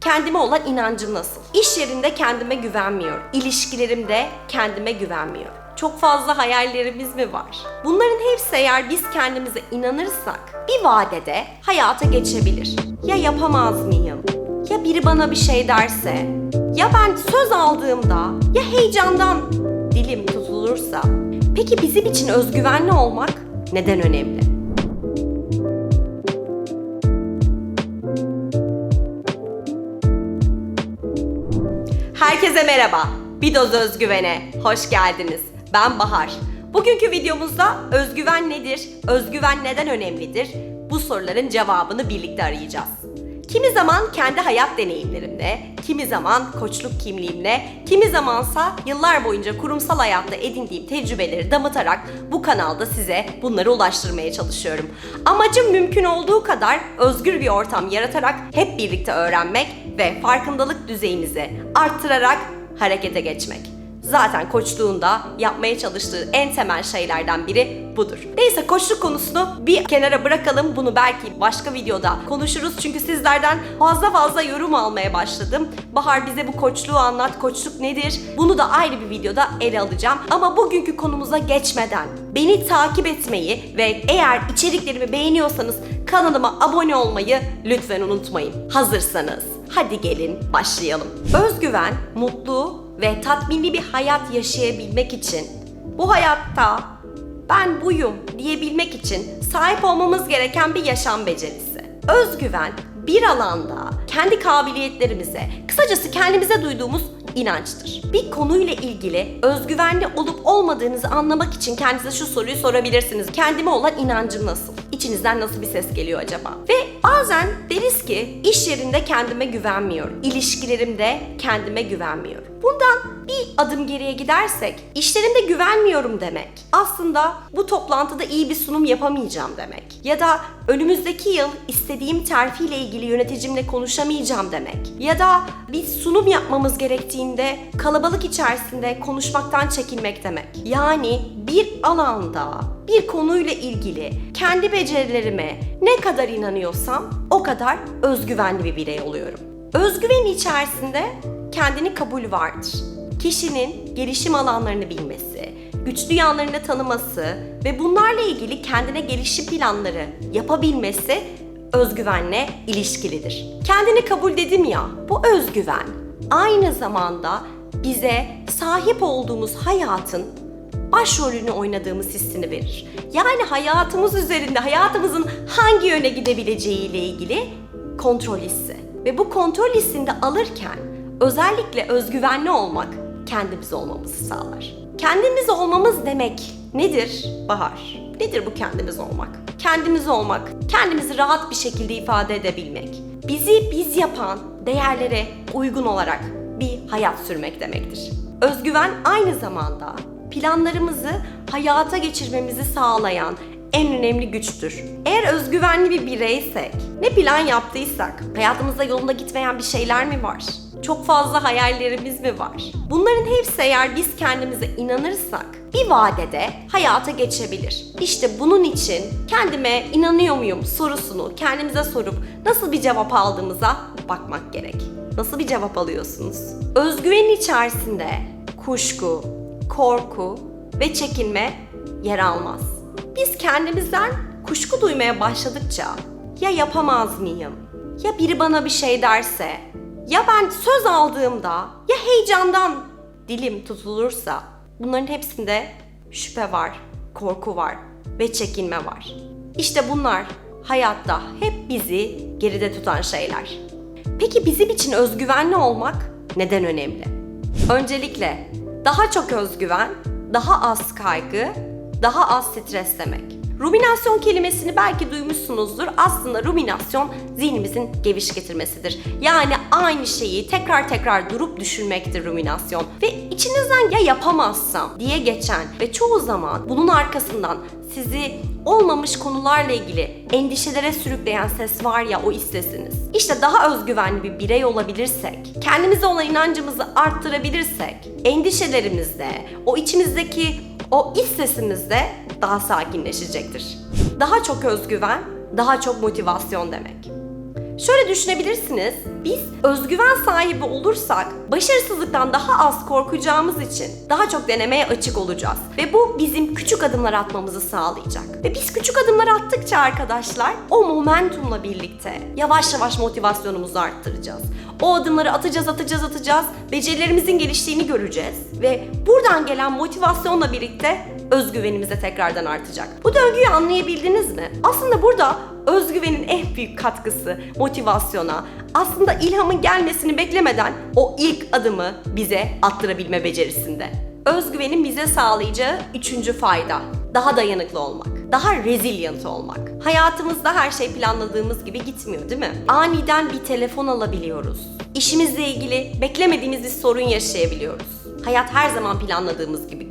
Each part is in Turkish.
Kendime olan inancım nasıl? İş yerinde kendime güvenmiyorum. İlişkilerimde kendime güvenmiyorum. Çok fazla hayallerimiz mi var? Bunların hepsi eğer biz kendimize inanırsak bir vadede hayata geçebilir. Ya yapamaz mıyım? Ya biri bana bir şey derse? Ya ben söz aldığımda ya heyecandan dilim tutulursa? Peki bizim için özgüvenli olmak neden önemli? Herkese merhaba. Bir doz özgüvene hoş geldiniz. Ben Bahar. Bugünkü videomuzda özgüven nedir? Özgüven neden önemlidir? Bu soruların cevabını birlikte arayacağız. Kimi zaman kendi hayat deneyimlerimle, kimi zaman koçluk kimliğimle, kimi zamansa yıllar boyunca kurumsal hayatta edindiğim tecrübeleri damıtarak bu kanalda size bunları ulaştırmaya çalışıyorum. Amacım mümkün olduğu kadar özgür bir ortam yaratarak hep birlikte öğrenmek ve farkındalık düzeyimizi arttırarak harekete geçmek. Zaten koçluğunda yapmaya çalıştığı en temel şeylerden biri budur. Neyse koçluk konusunu bir kenara bırakalım. Bunu belki başka videoda konuşuruz. Çünkü sizlerden fazla fazla yorum almaya başladım. Bahar bize bu koçluğu anlat. Koçluk nedir? Bunu da ayrı bir videoda ele alacağım. Ama bugünkü konumuza geçmeden beni takip etmeyi ve eğer içeriklerimi beğeniyorsanız kanalıma abone olmayı lütfen unutmayın. Hazırsanız hadi gelin başlayalım. Özgüven, mutlu ve tatminli bir hayat yaşayabilmek için bu hayatta ben buyum diyebilmek için sahip olmamız gereken bir yaşam becerisi. Özgüven bir alanda kendi kabiliyetlerimize, kısacası kendimize duyduğumuz inançtır. Bir konuyla ilgili özgüvenli olup olmadığınızı anlamak için kendinize şu soruyu sorabilirsiniz. Kendime olan inancım nasıl? İçinizden nasıl bir ses geliyor acaba? Ve bazen deriz ki iş yerinde kendime güvenmiyorum. İlişkilerimde kendime güvenmiyorum. Bundan bir adım geriye gidersek işlerimde güvenmiyorum demek. Aslında bu toplantıda iyi bir sunum yapamayacağım demek. Ya da önümüzdeki yıl istediğim terfiyle ilgili yöneticimle konuşamayacağım demek. Ya da bir sunum yapmamız gerektiğinde kalabalık içerisinde konuşmaktan çekinmek demek. Yani bir alanda bir konuyla ilgili kendi becerilerime ne kadar inanıyorsam o kadar özgüvenli bir birey oluyorum. Özgüven içerisinde kendini kabul vardır. Kişinin gelişim alanlarını bilmesi, güçlü yanlarını tanıması ve bunlarla ilgili kendine gelişim planları yapabilmesi özgüvenle ilişkilidir. Kendini kabul dedim ya, bu özgüven aynı zamanda bize sahip olduğumuz hayatın başrolünü oynadığımız hissini verir. Yani hayatımız üzerinde hayatımızın hangi yöne gidebileceği ile ilgili kontrol hissi. Ve bu kontrol hissini de alırken özellikle özgüvenli olmak kendimiz olmamızı sağlar. Kendimiz olmamız demek nedir Bahar? Nedir bu kendimiz olmak? Kendimiz olmak, kendimizi rahat bir şekilde ifade edebilmek. Bizi biz yapan değerlere uygun olarak bir hayat sürmek demektir. Özgüven aynı zamanda planlarımızı hayata geçirmemizi sağlayan en önemli güçtür. Eğer özgüvenli bir bireysek, ne plan yaptıysak, hayatımızda yolunda gitmeyen bir şeyler mi var? Çok fazla hayallerimiz mi var? Bunların hepsi eğer biz kendimize inanırsak bir vadede hayata geçebilir. İşte bunun için kendime inanıyor muyum sorusunu kendimize sorup nasıl bir cevap aldığımıza bakmak gerek. Nasıl bir cevap alıyorsunuz? Özgüvenin içerisinde kuşku, korku ve çekinme yer almaz. Biz kendimizden kuşku duymaya başladıkça ya yapamaz mıyım? Ya biri bana bir şey derse? Ya ben söz aldığımda ya heyecandan dilim tutulursa? Bunların hepsinde şüphe var, korku var ve çekinme var. İşte bunlar hayatta hep bizi geride tutan şeyler. Peki bizim için özgüvenli olmak neden önemli? Öncelikle daha çok özgüven, daha az kaygı, daha az stres demek. Ruminasyon kelimesini belki duymuşsunuzdur. Aslında ruminasyon zihnimizin geviş getirmesidir. Yani aynı şeyi tekrar tekrar durup düşünmektir ruminasyon. Ve içinizden ya yapamazsam diye geçen ve çoğu zaman bunun arkasından sizi olmamış konularla ilgili endişelere sürükleyen ses var ya o istesiniz. İşte daha özgüvenli bir birey olabilirsek, kendimize olan inancımızı arttırabilirsek, endişelerimizde, o içimizdeki o iç sesimiz de daha sakinleşecektir. Daha çok özgüven, daha çok motivasyon demek. Şöyle düşünebilirsiniz. Biz özgüven sahibi olursak başarısızlıktan daha az korkacağımız için daha çok denemeye açık olacağız. Ve bu bizim küçük adımlar atmamızı sağlayacak. Ve biz küçük adımlar attıkça arkadaşlar o momentumla birlikte yavaş yavaş motivasyonumuzu arttıracağız. O adımları atacağız, atacağız, atacağız. Becerilerimizin geliştiğini göreceğiz. Ve buradan gelen motivasyonla birlikte özgüvenimize tekrardan artacak. Bu döngüyü anlayabildiniz mi? Aslında burada özgüvenin en büyük katkısı motivasyona, aslında ilhamın gelmesini beklemeden o ilk adımı bize attırabilme becerisinde. Özgüvenin bize sağlayacağı üçüncü fayda. Daha dayanıklı olmak, daha resilient olmak. Hayatımızda her şey planladığımız gibi gitmiyor değil mi? Aniden bir telefon alabiliyoruz. İşimizle ilgili beklemediğimiz bir sorun yaşayabiliyoruz. Hayat her zaman planladığımız gibi.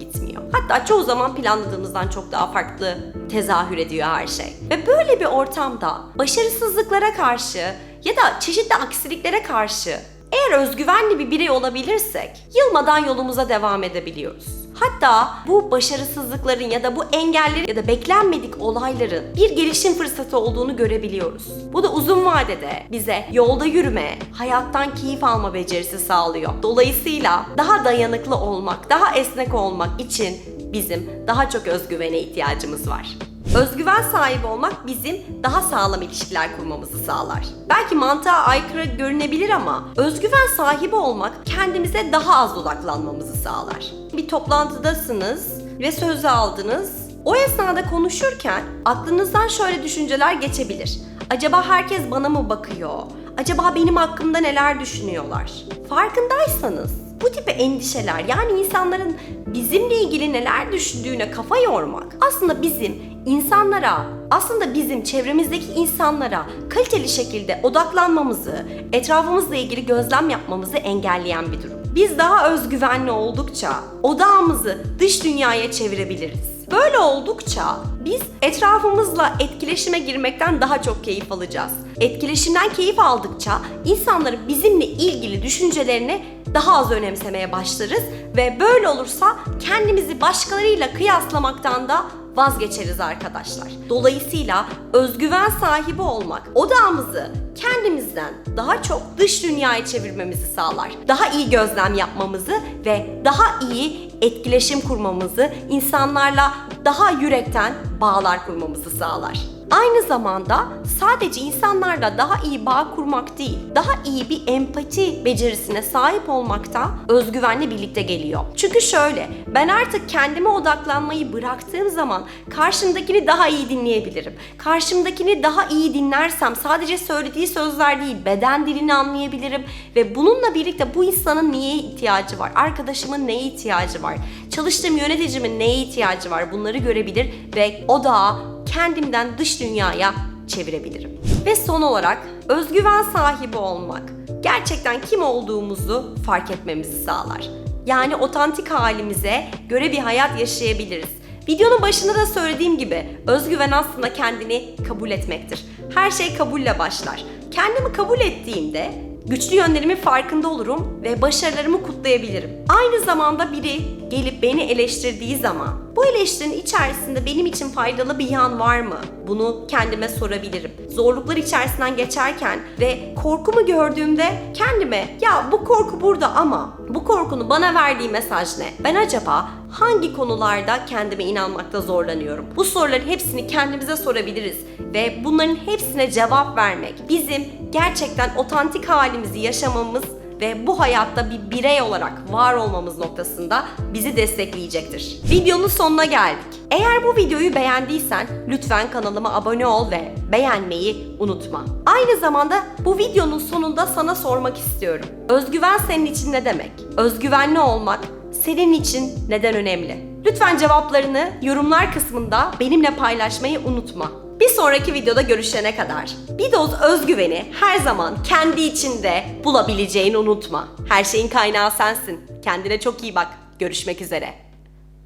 Hatta çoğu zaman planladığımızdan çok daha farklı tezahür ediyor her şey. Ve böyle bir ortamda başarısızlıklara karşı ya da çeşitli aksiliklere karşı eğer özgüvenli bir birey olabilirsek yılmadan yolumuza devam edebiliyoruz. Hatta bu başarısızlıkların ya da bu engellerin ya da beklenmedik olayların bir gelişim fırsatı olduğunu görebiliyoruz. Bu da uzun vadede bize yolda yürüme, hayattan keyif alma becerisi sağlıyor. Dolayısıyla daha dayanıklı olmak, daha esnek olmak için bizim daha çok özgüvene ihtiyacımız var. Özgüven sahibi olmak bizim daha sağlam ilişkiler kurmamızı sağlar. Belki mantığa aykırı görünebilir ama özgüven sahibi olmak kendimize daha az odaklanmamızı sağlar. Bir toplantıdasınız ve sözü aldınız. O esnada konuşurken aklınızdan şöyle düşünceler geçebilir. Acaba herkes bana mı bakıyor? Acaba benim hakkımda neler düşünüyorlar? Farkındaysanız bu tip endişeler yani insanların bizimle ilgili neler düşündüğüne kafa yormak aslında bizim insanlara aslında bizim çevremizdeki insanlara kaliteli şekilde odaklanmamızı, etrafımızla ilgili gözlem yapmamızı engelleyen bir durum. Biz daha özgüvenli oldukça odağımızı dış dünyaya çevirebiliriz. Böyle oldukça biz etrafımızla etkileşime girmekten daha çok keyif alacağız. Etkileşimden keyif aldıkça insanların bizimle ilgili düşüncelerini daha az önemsemeye başlarız ve böyle olursa kendimizi başkalarıyla kıyaslamaktan da vazgeçeriz arkadaşlar. Dolayısıyla özgüven sahibi olmak odağımızı kendimizden daha çok dış dünyaya çevirmemizi sağlar. Daha iyi gözlem yapmamızı ve daha iyi etkileşim kurmamızı, insanlarla daha yürekten bağlar kurmamızı sağlar. Aynı zamanda sadece insanlarla daha iyi bağ kurmak değil, daha iyi bir empati becerisine sahip olmak da özgüvenle birlikte geliyor. Çünkü şöyle, ben artık kendime odaklanmayı bıraktığım zaman karşımdakini daha iyi dinleyebilirim. Karşımdakini daha iyi dinlersem sadece söylediği sözler değil, beden dilini anlayabilirim ve bununla birlikte bu insanın neye ihtiyacı var, arkadaşımın neye ihtiyacı var, çalıştığım yöneticimin neye ihtiyacı var bunları görebilir ve odağı kendimden dış dünyaya çevirebilirim. Ve son olarak özgüven sahibi olmak gerçekten kim olduğumuzu fark etmemizi sağlar. Yani otantik halimize göre bir hayat yaşayabiliriz. Videonun başında da söylediğim gibi özgüven aslında kendini kabul etmektir. Her şey kabulle başlar. Kendimi kabul ettiğimde güçlü yönlerimin farkında olurum ve başarılarımı kutlayabilirim. Aynı zamanda biri gelip beni eleştirdiği zaman bu eleştirinin içerisinde benim için faydalı bir yan var mı? Bunu kendime sorabilirim. Zorluklar içerisinden geçerken ve korkumu gördüğümde kendime ya bu korku burada ama bu korkunun bana verdiği mesaj ne? Ben acaba hangi konularda kendime inanmakta zorlanıyorum? Bu soruların hepsini kendimize sorabiliriz ve bunların hepsine cevap vermek bizim gerçekten otantik halimizi yaşamamız ve bu hayatta bir birey olarak var olmamız noktasında bizi destekleyecektir. Videonun sonuna geldik. Eğer bu videoyu beğendiysen lütfen kanalıma abone ol ve beğenmeyi unutma. Aynı zamanda bu videonun sonunda sana sormak istiyorum. Özgüven senin için ne demek? Özgüvenli olmak senin için neden önemli? Lütfen cevaplarını yorumlar kısmında benimle paylaşmayı unutma. Bir sonraki videoda görüşene kadar bir doz özgüveni her zaman kendi içinde bulabileceğini unutma. Her şeyin kaynağı sensin. Kendine çok iyi bak. Görüşmek üzere.